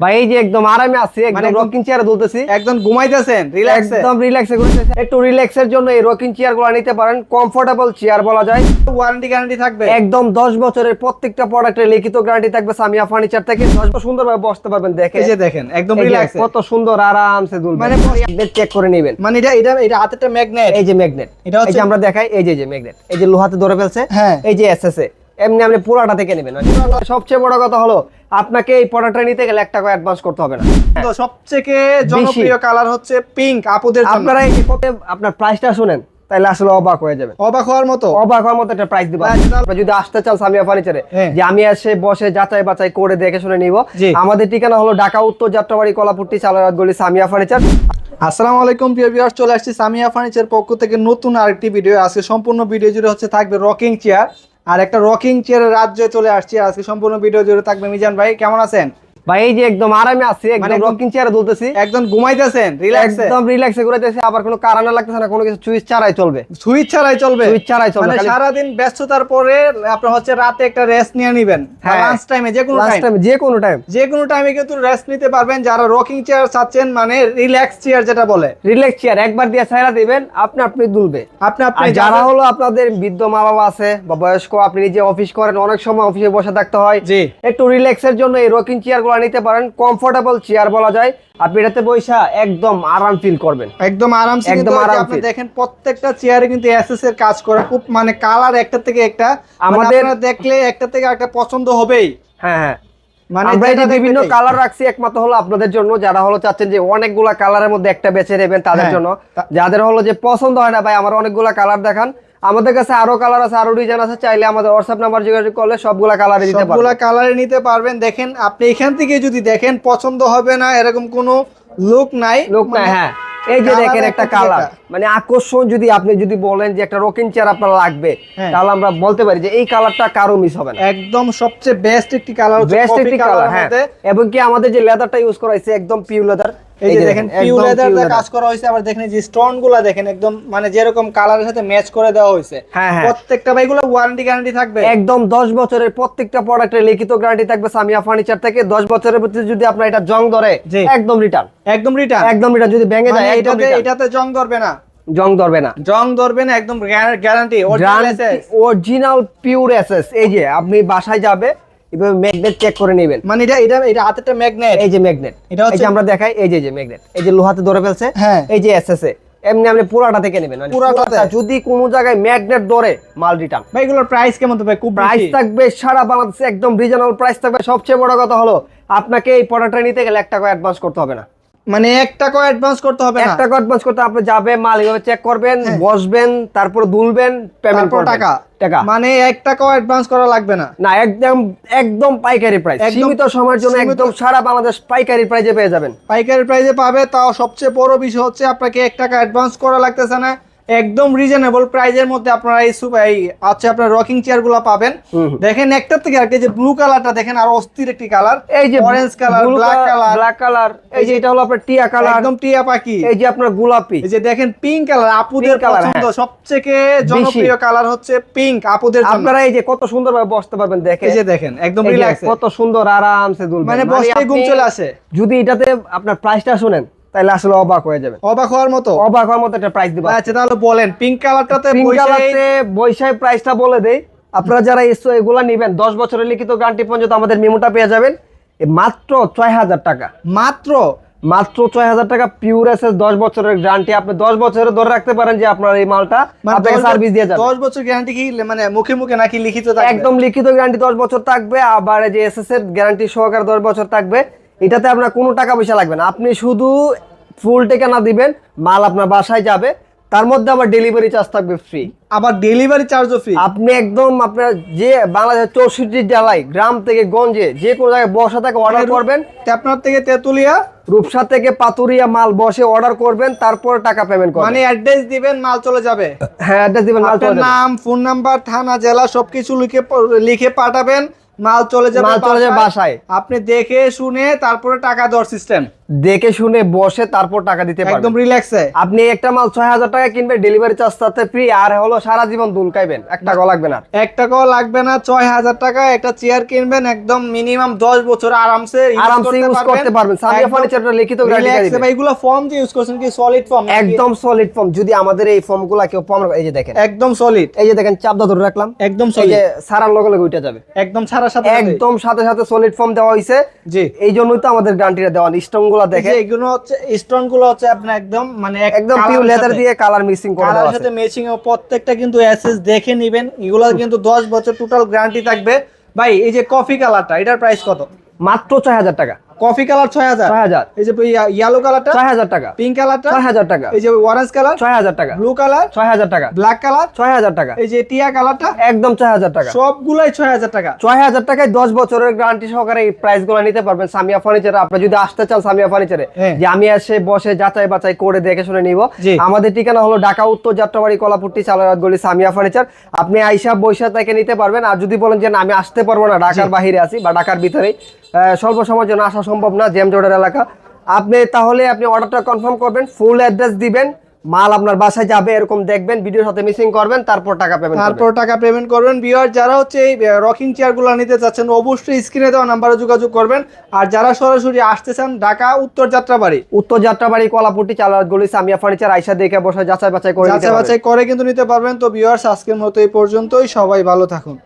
ভাই এই যে একদম আরামে আছি একদম মানে রকিং চেয়ারে দুলতেছি। একদম ঘুমাইতেছেন রিল্যাক্সে একদম রিল্যাক্সে করতেছি একটু রিল্যাক্সের জন্য এই রকিং চেয়ারগুলো নিতে পারেন কমফোর্টেবল চেয়ার বলা যায়। ওয়ারেন্টি গ্যারান্টি থাকবে? একদম দশ বছরের প্রত্যেকটা প্রোডাক্টের লিখিত গ্যারান্টি থাকবে সামিয়া ফার্নিচার থেকে। দশ বছর সুন্দরভাবে বসতে পারবেন এই যে দেখেন একদম রিল্যাক্সে কত সুন্দর আরামসে দুলবে মানে মানে চেক করে নেবেন। মানে এটা এটা এটা হাতেরটা ম্যাগনেট এই যে ম্যাগনেট এটা হচ্ছে- আমরা দেখাই এই যে যে ম্যাগনেট এই যে লোহাতে ধরে ফেলছে। হ্যাঁ। এই যে এসএসএ এমনি আপনি পুরাটা থেকে নেবেন। সবচেয়ে বড় কথা হলো আপনাকে এই প্রোডাক্টটা নিতে গেলে এক টাকা অ্যাডভান্স করতে হবে না। তো সবথেকে জনপ্রিয় কালার হচ্ছে পিঙ্ক আপুদের জন্য। আপনারা এই আপনার প্রাইসটা শুনেন তাহলে আসলে অবাক হয়ে অবাক হওয়ার মতো? অবাক হওয়ার মতো একটা প্রাইস দিব। যদি আসতে চান সামিয়া ফার্নিচারে হ্যাঁ। যে আমি এসে বসে যাচাই বাছাই করে দেখে শুনে নিব। আমাদের ঠিকানা হলো ঢাকা উত্তর যাত্রাবাড়ি কলাপুট্টি চালারাত গলি সামিয়া ফার্নিচার আসসালামু আলাইকুম প্রিয় ভিউয়ার্স চলে আসছি সামিয়া ফার্নিচার পক্ষ থেকে নতুন আরেকটি ভিডিও আজকে সম্পূর্ণ ভিডিও জুড়ে হচ্ছে থাকবে রকিং চেয়ার আর একটা রকিং চেয়ারের রাজ্যে চলে আসছি। আজকে সম্পূর্ণ ভিডিও জুড়ে থাকবে মিজান ভাই, কেমন আছেন? ভাই এই যে একদম আরামে আছি মানে একদম রকিং চেয়ারে দুলতেছি। একদম ঘুমাইতেছেন রিল্যাক্সে একদম রিল্যাক্সে দিয়েছে আবার কোনো কারণে লাগতেছে না কোনো কিছু চুইস ছাড়াই চলবে। সুইচ ছাড়াই চলবে। সুইচ ছাড়াই চলবে, মানে খালি- সারাদিন ব্যস্ততার পরে আপনার হচ্ছে রাতে একটা রেস্ট নিয়ে নিবেন। লাঞ্চ টাইমে যে কোনো টাইম যে কোনো টাইম যে কোনো টাইমে কিন্তু রেস্ট নিতে পারবেন যারা রকিং চেয়ার চাচ্ছেন মানে রিল্যাক্স চেয়ার যেটা বলে। রিল্যাক্স চেয়ার একবার দিয়ে ছাইরা দিবেন আপনি আপনি দুলবে। আপনি আপনি যারা হলো আপনাদের বৃদ্ধ মা বাবা আছে বা বয়স্ক আপনি নিজে অফিস করেন অনেক সময় অফিসে বসে থাকতে হয়। জি। একটু রিল্যাক্সের জন্য এই রকিং চেয়ার গুলো নিতে পারেন কমফোর্টেবল চেয়ার বলা যায় আপনি এটাতে বৈশা একদম আরাম ফিল করবেন। একদম আরামসে একদম আরাম আপনি দেখেন প্রত্যেকটা চেয়ারে কিন্তু এসএস এর কাজ করে খুব মানে কালার একটা থেকে একটা আমাদের আমাদের- দেখলে একটা থেকে একটা পছন্দ হবেই। হ্যাঁ হ্যাঁ। মানে আমরা এটা বিভিন্ন কালার রাখছি একমাত্র হলো আপনাদের জন্য যারা হলো চাচ্ছেন যে অনেকগুলা কালারের মধ্যে একটা বেছে নেবেন তাদের হ্যাঁ। জন্য। যাদের হলো যে পছন্দ হয় না ভাই আমার অনেকগুলা কালার দেখান। আমাদের কাছে আরও কালার আছে আরও ডিজাইন আছে চাইলে আমাদের হোয়াটসঅ্যাপ নাম্বার যোগাযোগ করলে সবগুলা কালারে দিতে পারব সবগুলা কালারে নিতে পারবেন। দেখেন আপনি এখান থেকে যদি দেখেন পছন্দ হবে না এরকম কোনো লুক নাই। লোক না মানে হ্যাঁ। এই যে দেখেন একটা কালার মানে আকর্ষণ যদি আপনি যদি বলেন যে একটা রকিং চেয়ার আপনার লাগবে হ্যাঁ। তাহলে আমরা বলতে পারি যে এই কালারটা কারও মিস হবে না। একদম সবচেয়ে বেস্ট একটি কালার বেস্ট একটি কালার হ্যাঁ। এবং কি আমাদের যে লেদারটা ইউজ করা হয়েছে একদম পিওর লেদার এই যে দেখেন পিউ লেদার কাজ করা হয়েছে আবার দেখেন যে স্টোনগুলা দেখেন একদম মানে যেরকম কালারের সাথে ম্যাচ করে দেওয়া হয়েছে। হ্যাঁ, হ্যাঁ। প্রত্যেকটা ভাইগুলো ওয়ারেন্টি গ্যারান্টি থাকবে। একদম দশ বছরের প্রত্যেকটা প্রোডাক্টের লিখিত গ্যারান্টি থাকবে সামিয়া ফার্নিচার থেকে। দশ বছরের ভিতরে যদি আপনার এটা জং ধরে। একদম রিটার্ন একদম রিটার্ন একদম রিটার্ন যদি ভেঙে যায় এটাতে এটাতে জং ধরবে না। জং ধরবে না। জং ধরবে না একদম গ্যারান্টি অরিজিনাল পিওর এসএস এই যে আপনি বাসায় যাবে এভাবে ম্যাগনেট চেক করে নেবেন। মানে এটা এটা এটা হাতেরটা ম্যাগনেট এই যে ম্যাগনেট এটা হচ্ছে- আমরা দেখাই এই যে যে ম্যাগনেট এই যে লোহাতে ধরে ফেলছে। হ্যাঁ। এই যে এসএসএ এমনি আপনি পুরাটা থেকে নেবেন। মানে পুরাটা যদি কোনো জায়গায় ম্যাগনেট ধরে মাল রিটার্ন ভাই এগুলোর প্রাইস কেমন তো ভাই? খুব প্রাইস থাকবে সারা বাংলাদেশে একদম রিজনেবল প্রাইস থাকবে। সবচেয়ে বড় কথা হলো আপনাকে এই প্রোডাক্টটা নিতে গেলে একটা টাকা অ্যাডভান্স করতে হবে না। মানে এক টাকা অ্যাডভান্স করতে হবে এক না টাকা অ্যাডভান্স করতে আপনি যাবে মাল এভাবে চেক করবেন বসবেন তারপর দুলবেন পেমেন্ট করবেন। টাকা? টাকা। মানে এক টাকাও অ্যাডভান্স করা লাগবে না? না একদম একদম পাইকারি প্রাইস সীমিত সময়ের জন্য একদম সারা বাংলাদেশ পাইকারি প্রাইসে পেয়ে যাবেন। পাইকারি প্রাইসে পাবে তাও সবচেয়ে বড় বিষয় হচ্ছে আপনাকে এক টাকা অ্যাডভান্স করা লাগতেছে না। একদম রিজনেবল প্রাইজের মধ্যে আপনারা এই সুপ এই আচ্ছা আপনার রকিং চেয়ারগুলো পাবেন। দেখেন একটার থেকে একটা যে ব্লু কালারটা দেখেন আর অস্থির একটি কালার এই যে orange colour black colour black colour এই যে এটা হলো আপনার টিয়া কালার একদম টিয়া পাখি। এই যে আপনার গোলাপি। এই যে দেখেন পিঙ্ক কালার আপুদের পছন্দ। হ্যাঁ। সবথেকে জনপ্রিয় কালার হচ্ছে পিঙ্ক আপুদের জন্য। আপনারা এই যে কত সুন্দর ভাবে বসতে পারবেন দেখে এই যে দেখেন একদম রিল্যাক্স কত সুন্দর আরামসে দুলবেন। মানে বসতে ঘুম চলে আসে। যদি এটাতে আপনার প্রাইসটা শুনেন তাহলে আসলে অবাক হয়ে যাবে অবাক হওয়ার মতো? অবাক হওয়ার মতো একটা প্রাইস দিব আচ্ছা তাহলে বলেন পিঙ্ক কালারটাতে পিঙ্ক বসে কালারতে বৈশাখ প্রাইসটা বলে দেই। আপনারা যারা এসো এগুলা নেবেন দশ বছরের লিখিত গ্যারান্টি পর্যন্ত আমাদের মেমোটা পেয়ে যাবেন। মাত্র ছয় হাজার টাকা। মাত্র? মাত্র ছয় হাজার টাকা পিওর এসএস দশ বছরের গ্যারান্টি আপনি দশ বছরের ধরে রাখতে পারেন যে আপনার এই মালটা মানে আপনাকে সার্ভিস দিয়ে যাবে। দশ বছর গ্যারান্টি কি মানে মুখে মুখে নাকি লিখিত একদম লিখিত গ্যারান্টি দশ বছর থাকবে আবার এই যে এসএস এর গ্যারান্টি সহকারে দশ বছর থাকবে। এটাতে আপনার কোনো টাকা পয়সা লাগবে না। আপনি শুধু ফুল ঠিকানা দিবেন মাল আপনার বাসায় যাবে তার মধ্যে আবার ডেলিভারি চার্জ থাকবে ফ্রি আবার ডেলিভারি চার্জও ফ্রি আপনি একদম আপনার যে বাংলাদেশের চৌষট্টি জেলায় গ্রাম থেকে গঞ্জে যে কোনো জায়গায় বসা থেকে অর্ডার করবেন। আপনার থেকে তেতুলিয়া? রূপসা থেকে পাতুরিয়া মাল বসে অর্ডার করবেন তারপর টাকা পেমেন্ট করবেন। মানে অ্যাড্রেস দিবেন মাল চলে যাবে। হ্যাঁ অ্যাড্রেস দিবেন মাল চলে যাবে। নাম ফোন নাম্বার থানা জেলা সবকিছু লিখে লিখে পাঠাবেন। মাল চলে যাবে মাল চলে যাবে বাসায়। আপনি দেখে শুনে তারপরে টাকা দেওয়ার সিস্টেম দেখে শুনে বসে তারপর টাকা দিতে একদম পারবেন রিল্যাক্সে। আপনি একটা মাল ছয় হাজার টাকা কিনবে ডেলিভারি চার্জ তাতে ফ্রি আর হলো সারা জীবন দুল খাইবেন। এক টাকাও লাগবে না এক টাকাও লাগবে না ছয় হাজার টাকা একটা চেয়ার কিনবেন একদম মিনিমাম দশ বছর আরামসে আরামসে ইউজ করতে পারবেন। সামিয়া একদম ফার্নিচারটা লিখিত গ্যারান্টি এ ভাই, এগুলো ফর্ম যে ইউজ করছেন কি সলিড ফর্ম একদম সলিড ফর্ম যদি আমাদের এই ফর্মগুলা কেউ ফর্ম এই যে দেখেন। একদম সলিড এই যে দেখেন চাপদা ধরে রাখলাম। একদম এই সলিড যে সারার লগে লগে উঠে যাবে। একদম ছাড়ার সাথে। একদম সাথে সাথে সলিড ফর্ম দেওয়া হয়েছে জি। এই জন্যই তো আমাদের গ্যারান্টিটা দেওয়া স্টোন গুলা দেখেন। দেখে এগুলো হচ্ছে স্টোনগুলো হচ্ছে আপনার একদম মানে একদম পিওর লেদার দিয়ে কালার মিক্সিং করে কালার সাথে আছে ম্যাচিং প্রত্যেকটা কিন্তু এসএস দেখে নেবেন। এগুলো কিন্তু 10 বছর টোটাল গ্যারান্টি থাকবে। ভাই এই যে কফি কালারটা এটার প্রাইস কত? মাত্র ছয় হাজার টাকা। কফি কালার 6000 ছয় হাজার। এই যে ইয়েলো কালারটা ছয় হাজার টাকা। পিঙ্ক কালারটা ছয় হাজার টাকা। এই যে অরেঞ্জ কালার ছয় হাজার টাকা। ব্লু কালার ছয় হাজার টাকা। ব্ল্যাক কালার ছয় হাজার টাকা। এই যে টিয়া কালারটা একদম ছয় হাজার টাকা। সবগুলাই 6000 টাকা। ছয় হাজার টাকায় দশ বছরের গ্যারান্টি সহকারে এই প্রাইসগুলো নিতে পারবেন সামিয়া ফার্নিচারে আপনি যদি আসতে চান সামিয়া ফার্নিচারে হ্যাঁ। যে আমি এসে বসে যাচাই বাছাই করে দেখে শুনে নিব। আমাদের ঠিকানা হলো ঢাকা উত্তর যাত্রাবাড়ি কলাপুট্টি চালারাত গলি সামিয়া ফার্নিচার আপনি আইসা বৈশা থেকে নিতে পারবেন। আর যদি বলেন যে আমি আসতে পারব না ঢাকার বাহিরে আছি বা ঢাকার ভিতরে স্বল্প সময়ের জন্য আসা সম্ভব না জেম জোডের এলাকা। আপনি তাহলে আপনি অর্ডারটা কনফার্ম করবেন ফুল অ্যাড্রেস দিবেন মাল আপনার বাসায় যাবে এরকম দেখবেন ভিডিওর সাথে মিসিং করবেন তারপর টাকা পেমেন্ট তারপর টাকা পেমেন্ট করবেন। বিয়ার যারা হচ্ছে এই রকিং চেয়ারগুলো নিতে চাচ্ছেন অবশ্যই স্ক্রিনে দেওয়া নাম্বারে যোগাযোগ করবেন। আর যারা সরাসরি আসতে চান ঢাকা উত্তর যাত্রাবাড়ি। উত্তর যাত্রাবাড়ি কলাপুটি চালার গলি সামিয়া ফার্নিচার আইসা দেখে বসে যাচাই বাছাই করে যাচাই বাছাই করে কিন্তু নিতে পারবেন। তো বিয়ার্স আজকের মতো এই পর্যন্তই। সবাই ভালো থাকুন।